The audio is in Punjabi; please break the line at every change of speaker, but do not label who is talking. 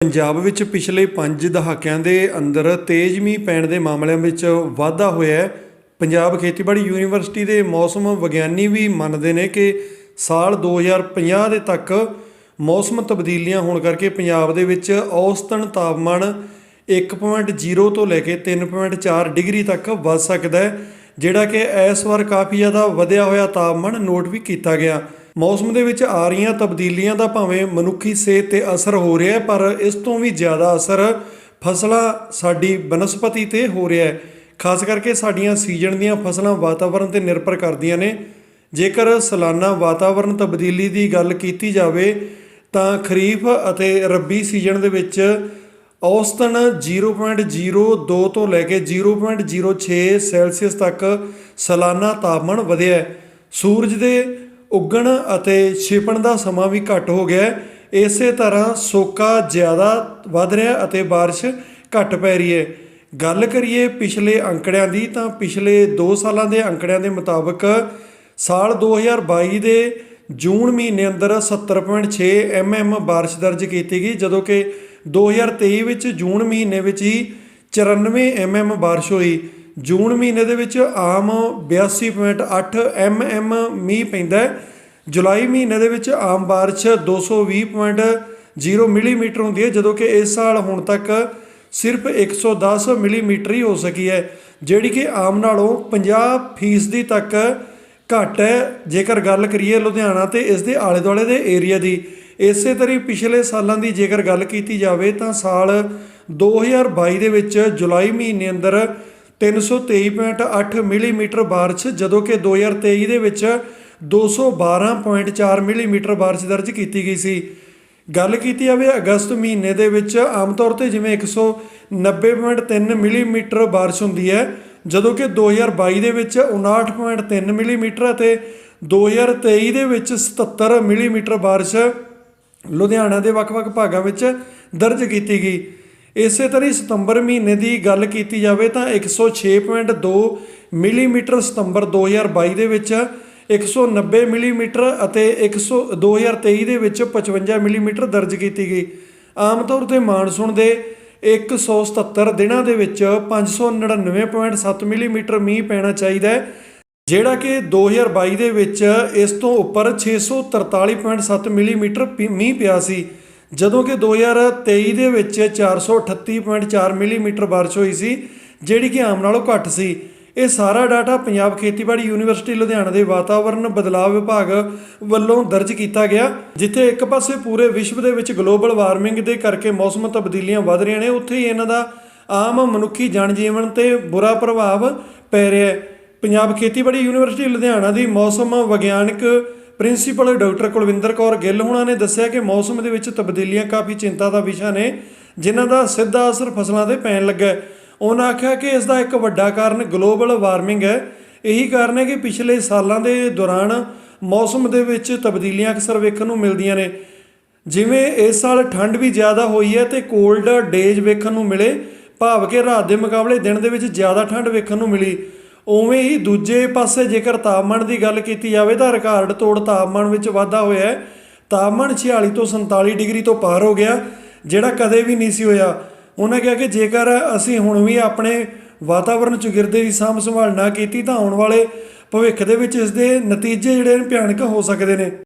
ਪੰਜਾਬ ਵਿੱਚ ਪਿਛਲੇ 5 ਦਹਾਕਿਆਂ ਦੇ ਅੰਦਰ ਤੇਜ਼ ਮੀਂਹ ਪੈਣ ਦੇ ਮਾਮਲਿਆਂ ਵਿੱਚ ਵਾਧਾ ਹੋਇਆ ਹੈ। ਪੰਜਾਬ ਖੇਤੀਬਾੜੀ ਯੂਨੀਵਰਸਿਟੀ ਦੇ ਮੌਸਮ ਵਿਗਿਆਨੀ ਵੀ ਮੰਨਦੇ ਨੇ ਕਿ ਸਾਲ 2050 ਦੇ ਤੱਕ ਮੌਸਮ ਤਬਦੀਲੀਆਂ ਹੋਣ ਕਰਕੇ ਪੰਜਾਬ ਦੇ ਵਿੱਚ ਔਸਤਨ ਤਾਪਮਾਨ 1.0 ਤੋਂ ਲੈ ਕੇ 3.4 ਡਿਗਰੀ ਤੱਕ ਵੱਧ ਸਕਦਾ ਹੈ, ਜਿਹੜਾ ਕਿ ਇਸ ਵਾਰ ਕਾਫੀ ਜ਼ਿਆਦਾ ਵਧਿਆ ਹੋਇਆ ਤਾਪਮਾਨ ਨੋਟ ਵੀ ਕੀਤਾ ਗਿਆ। ਮੌਸਮ ਦੇ ਵਿੱਚ ਆ ਰਹੀਆਂ ਤਬਦੀਲੀਆਂ ਦਾ ਭਾਵੇਂ ਮਨੁੱਖੀ ਸਿਹਤ ਤੇ ਅਸਰ ਹੋ ਰਿਹਾ ਪਰ ਇਸ ਤੋਂ ਵੀ ਜ਼ਿਆਦਾ ਅਸਰ ਫਸਲਾਂ ਸਾਡੀ ਬਨਸਪਤੀ ਤੇ ਹੋ ਰਿਹਾ ਹੈ। ਖਾਸ ਕਰਕੇ ਸਾਡੀਆਂ ਸੀਜ਼ਨ ਦੀਆਂ ਫਸਲਾਂ ਵਾਤਾਵਰਣ ਤੇ ਨਿਰਭਰ ਕਰਦੀਆਂ ਨੇ। ਜੇਕਰ ਸਾਲਾਨਾ ਵਾਤਾਵਰਣ ਤਬਦੀਲੀ ਦੀ ਗੱਲ ਕੀਤੀ ਜਾਵੇ, ਤਾਂ ਖਰੀਫ ਅਤੇ ਰੱਬੀ ਸੀਜ਼ਨ ਦੇ ਵਿੱਚ ਔਸਤਨ 0.02 ਤੋਂ ਲੈ ਕੇ 0.06 ਸੈਲਸੀਅਸ ਤੱਕ ਸਾਲਾਨਾ ਤਾਪਮਾਨ ਵਧਿਆ ਸੂਰਜ ਦੇ ਉੱਗਣ ਅਤੇ ਛਿਪਣ ਦਾ ਸਮਾਂ ਵੀ ਘੱਟ ਹੋ ਗਿਆ ਹੈ ਇਸੇ ਤਰ੍ਹਾਂ ਸੋਕਾ ਜ਼ਿਆਦਾ ਵੱਧ ਰਿਹਾ ਅਤੇ بارش ਘੱਟ ਪੈ ਰਹੀ ਹੈ ਗੱਲ ਕਰੀਏ ਪਿਛਲੇ ਅੰਕੜਿਆਂ ਦੀ ਤਾਂ ਪਿਛਲੇ 2 ਸਾਲਾਂ ਦੇ ਅੰਕੜਿਆਂ ਦੇ ਮੁਤਾਬਕ ਸਾਲ 2022 ਦੇ ਜੂਨ ਮਹੀਨੇ ਅੰਦਰ 70.6 mm بارش ਦਰਜ ਕੀਤੀ ਗਈ ਜਦੋਂ ਕਿ 2023 ਵਿੱਚ ਜੂਨ ਮਹੀਨੇ ਵਿੱਚ ਹੀ 94 mm بارش ਹੋਈ ਜੂਨ ਮਹੀਨੇ ਦੇ ਵਿੱਚ ਆਮ 82.8 ਐਮਐਮ ਮੀਂਹ ਪੈਂਦਾ ਹੈ। ਜੁਲਾਈ ਮਹੀਨੇ ਦੇ ਵਿੱਚ ਆਮ ਬਾਰਿਸ਼ 220.0 ਮਿਲੀਮੀਟਰ ਹੁੰਦੀ ਹੈ, ਜਦੋਂ ਕਿ ਇਸ ਸਾਲ ਹੁਣ ਤੱਕ ਸਿਰਫ 110 ਮਿਲੀਮੀਟਰ ਹੀ ਹੋ ਸਕੀ ਹੈ, ਜਿਹੜੀ ਕਿ ਆਮ ਨਾਲੋਂ 50% ਤੱਕ ਘੱਟ ਹੈ। ਜੇਕਰ ਗੱਲ ਕਰੀਏ ਲੁਧਿਆਣਾ ਤੇ ਇਸ ਦੇ ਆਲੇ ਦੁਆਲੇ ਦੇ ਏਰੀਆ ਦੀ, ਇਸੇ ਤਰ੍ਹਾਂ ਪਿਛਲੇ ਸਾਲਾਂ ਦੀ ਜੇਕਰ ਗੱਲ ਕੀਤੀ ਜਾਵੇ ਤਾਂ ਸਾਲ 2022 ਦੇ ਵਿੱਚ ਜੁਲਾਈ ਮਹੀਨੇ ਅੰਦਰ 323.8 ਮਿਲੀਮੀਟਰ ਬਾਰਿਸ਼, ਜਦੋਂ ਕਿ 2023 ਦੇ ਵਿੱਚ 212.4 ਮਿਲੀਮੀਟਰ ਬਾਰਿਸ਼ ਦਰਜ ਕੀਤੀ ਗਈ ਸੀ। ਗੱਲ ਕੀਤੀ ਜਾਵੇ ਅਗਸਤ ਮਹੀਨੇ ਦੇ ਵਿੱਚ, ਆਮ ਤੌਰ ਤੇ ਜਿਵੇਂ 190.3 ਮਿਲੀਮੀਟਰ ਬਾਰਿਸ਼ ਹੁੰਦੀ ਹੈ, ਜਦੋਂ ਕਿ 2022 ਦੇ ਵਿੱਚ 59.3 ਮਿਲੀਮੀਟਰ ਅਤੇ 2023 ਦੇ ਵਿੱਚ 77 ਮਿਲੀਮੀਟਰ ਬਾਰਿਸ਼ ਲੁਧਿਆਣਾ ਦੇ ਵੱਖ-ਵੱਖ ਭਾਗਾਂ ਵਿੱਚ ਦਰਜ ਕੀਤੀ ਗਈ। ਇਸੇ ਤਰ੍ਹਾਂ ਹੀ ਸਤੰਬਰ ਮਹੀਨੇ ਦੀ ਗੱਲ ਕੀਤੀ ਜਾਵੇ ਤਾਂ 106.2 ਮਿਲੀਮੀਟਰ ਸਤੰਬਰ 2022 ਦੇ ਵਿੱਚ 190 ਮਿਲੀਮੀਟਰ ਅਤੇ 100 2023 ਦੇ ਵਿੱਚ 55 ਮਿਲੀਮੀਟਰ ਦਰਜ ਕੀਤੀ ਗਈ। ਆਮ ਤੌਰ ਤੇ ਮਾਨਸੂਨ ਦੇ 177 ਦਿਨਾਂ ਦੇ ਵਿੱਚ 599.7 ਮਿਲੀਮੀਟਰ ਮੀਂਹ ਪੈਣਾ ਚਾਹੀਦਾ ਹੈ, ਜਿਹੜਾ ਕਿ 2022 ਦੇ ਵਿੱਚ ਇਸ ਤੋਂ ਉੱਪਰ 643.7 ਮਿਲੀਮੀਟਰ ਪੀ- ਮੀਂਹ ਪਿਆ ਸੀ। ਜਦੋਂ ਕਿ 2023 ਦੇ ਵਿੱਚ 438.4 ਮਿਲੀਮੀਟਰ ਬਾਰਿਸ਼ ਹੋਈ ਸੀ, ਜਿਹੜੀ ਕਿ ਆਮ ਨਾਲੋਂ ਘੱਟ ਸੀ। ਇਹ ਸਾਰਾ ਡਾਟਾ ਪੰਜਾਬ ਖੇਤੀਬਾੜੀ ਯੂਨੀਵਰਸਿਟੀ ਲੁਧਿਆਣਾ ਦੇ ਵਾਤਾਵਰਣ ਬਦਲਾਅ ਵਿਭਾਗ ਵੱਲੋਂ ਦਰਜ ਕੀਤਾ ਗਿਆ, ਜਿੱਥੇ ਇੱਕ ਪਾਸੇ ਪੂਰੇ ਵਿਸ਼ਵ ਦੇ ਵਿੱਚ ਗਲੋਬਲ ਵਾਰਮਿੰਗ ਦੇ ਕਰਕੇ ਮੌਸਮ ਤਬਦੀਲੀਆਂ ਵੱਧ ਰਹੀਆਂ ਨੇ, ਉੱਥੇ ਹੀ ਇਹਨਾਂ ਦਾ ਆਮ ਮਨੁੱਖੀ ਜਨ ਜੀਵਨ ਤੇ ਬੁਰਾ ਪ੍ਰਭਾਵ ਪੈ ਰਿਹਾ ਹੈ। ਪੰਜਾਬ ਖੇਤੀਬਾੜੀ ਯੂਨੀਵਰਸਿਟੀ ਲੁਧਿਆਣਾ ਦੀ ਮੌਸਮ ਵਿਗਿਆਨਕ ਪ੍ਰਿੰਸੀਪਲ ਡਾਕਟਰ ਕੁਲਵਿੰਦਰ ਕੌਰ ਗਿੱਲ ਹੁਣਾਂ ਨੇ ਦੱਸਿਆ ਕਿ ਮੌਸਮ ਦੇ ਵਿੱਚ ਤਬਦੀਲੀਆਂ ਕਾਫੀ ਚਿੰਤਾ ਦਾ ਵਿਸ਼ਾ ਨੇ, ਜਿਨ੍ਹਾਂ ਦਾ ਸਿੱਧਾ ਅਸਰ ਫਸਲਾਂ ਤੇ ਪੈਣ ਲੱਗਾ ਉਹਨਾਂ ਆਖਿਆ ਕਿ ਇਸ ਦਾ ਇੱਕ ਵੱਡਾ ਕਾਰਨ ਗਲੋਬਲ ਵਾਰਮਿੰਗ ਹੈ। ਇਹੀ ਕਾਰਨ ਹੈ ਕਿ ਪਿਛਲੇ ਸਾਲਾਂ ਦੇ ਦੌਰਾਨ ਮੌਸਮ ਦੇ ਵਿੱਚ ਤਬਦੀਲੀਆਂ ਅਕਸਰ ਵੇਖਣ ਨੂੰ ਮਿਲਦੀਆਂ ਨੇ। ਜਿਵੇਂ ਇਸ ਸਾਲ ਠੰਡ ਵੀ ਜ਼ਿਆਦਾ ਹੋਈ ਹੈ ਤੇ ਕੋਲਡ ਡੇਜ਼ ਵੇਖਣ ਨੂੰ ਮਿਲੇ, ਭਾਵ ਕਿ ਰਾਤ ਦੇ ਮੁਕਾਬਲੇ ਦਿਨ ਦੇ ਵਿੱਚ ਜ਼ਿਆਦਾ ਠੰਡ ਵੇਖਣ ਨੂੰ ਮਿਲੀ। ਉਵੇਂ ਹੀ ਦੂਜੇ ਪਾਸੇ ਜੇਕਰ ਤਾਪਮਾਨ ਦੀ ਗੱਲ ਕੀਤੀ ਜਾਵੇ ਤਾਂ ਰਿਕਾਰਡ ਤੋੜ ਤਾਪਮਾਨ ਵਿੱਚ ਵਾਧਾ ਹੋਇਆ ਹੈ। ਤਾਪਮਾਨ 46 ਤੋਂ 47 ਡਿਗਰੀ ਤੋਂ ਪਾਰ ਹੋ ਗਿਆ, ਜਿਹੜਾ ਕਦੇ ਵੀ ਨਹੀਂ ਸੀ ਹੋਇਆ। ਉਹਨਾਂ ਕਿਹਾ ਕਿ ਜੇਕਰ ਅਸੀਂ ਹੁਣ ਵੀ ਆਪਣੇ ਵਾਤਾਵਰਣ ਚੁਗਿਰਦੇ ਦੀ ਸਾਂਭ ਸੰਭਾਲ ਨਾ ਕੀਤੀ ਤਾਂ ਆਉਣ ਵਾਲੇ ਭਵਿੱਖ ਦੇ ਵਿੱਚ ਇਸ ਦੇ ਨਤੀਜੇ ਜਿਹੜੇ ਨੇ ਭਿਆਨਕ ਹੋ ਸਕਦੇ ਨੇ।